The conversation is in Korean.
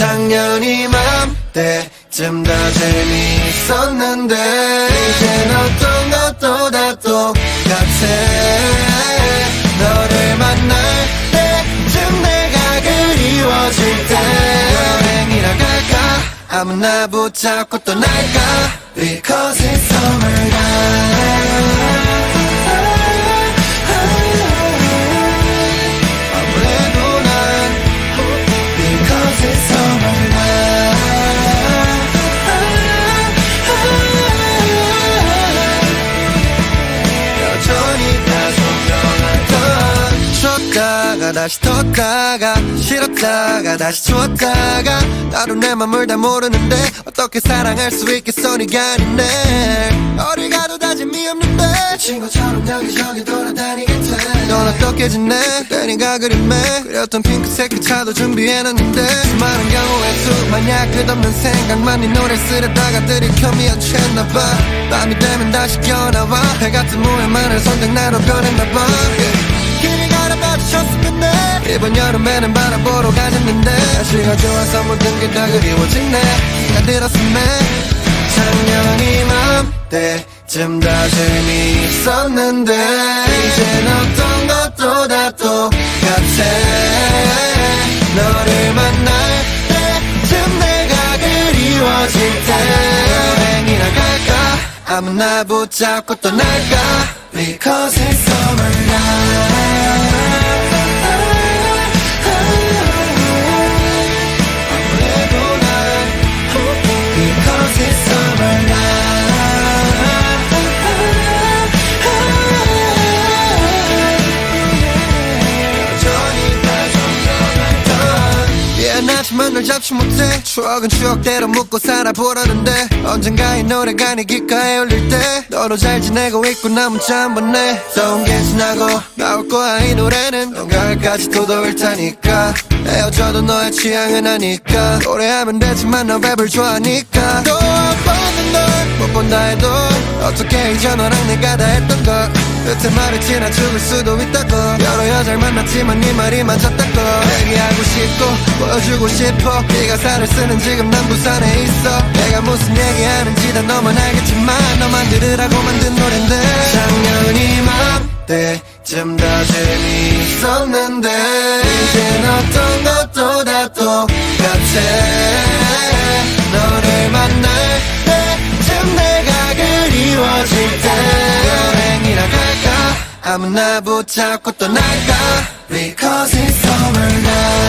작년 이맘때쯤 다 재미있었는데 이젠 어떤 것도 다 똑같아. 너를 만날 때쯤 내가 그리워질 때 여행이나 갈까? 아무나 붙잡고 떠날까? Because it's summertime 다시 텄다가 싫었다가 다시 좋았다가 나도 내 맘을 다 모르는데 어떻게 사랑할 수 있겠어? 네가 아닌데. 어딜 가도 다 재미없는데. 친구처럼 여기저기 돌아다니겠대. 넌 어떻게 지내? 그때 네가 그림에 그렸던 핑크색 그 차도 준비해놨는데. 수많은 경우에 수만약 끝없는 생각만 네 노래 쓰려다가 들이켜 미어챘나봐. 밤이 되면 다시 깨어나와. 해 같은 모양만을 선택 나로 변했나봐 갈아봐주셨으면 돼. 이번 여름에는 바라보러 가졌는데 날씨가 좋아서 모든 게 다 그리워지네. 나 들었음에 작년 이맘때쯤 다 재미있었는데 이젠 어떤 것도 다 똑같아. 너를 만날 때쯤 내가 그리워질 때 여행이나 갈까? 아무나 붙잡고 떠날까? Because it's summertime 널 잡지 못해. 추억은 추억대로 묻고 살아보라는데 언젠가 이 노래가 네 귓가에 울릴 때 너로 잘 지내고 있고 나 문자 한번 내. 더운 게 지나고 나올 거야 이 노래는. 넌 가을까지 도도일 테니까 헤어져도 너의 취향은 아니까. 노래하면 되지만 너 랩을 좋아하니까. 또 한 번은 널못 본다 해도 어떻게 이제 너랑 내가 다 했던 걸 끝에 말을 지나 죽을 수도 있다고. 여러 여자를 만났지만 네 말이 맞았다고. 얘기하고 싶고 보여주고 싶어. 네 가사를 쓰는 지금 난 부산에 있어. 내가 무슨 얘기하는지 다 너만 알겠지만 너만 들으라고 만든 노랜데. 작년 이맘때쯤 다 재미있었는데. 이젠 어떤 것도 다 똑같아 아무나 붙잡고 떠날까 Because it's summer now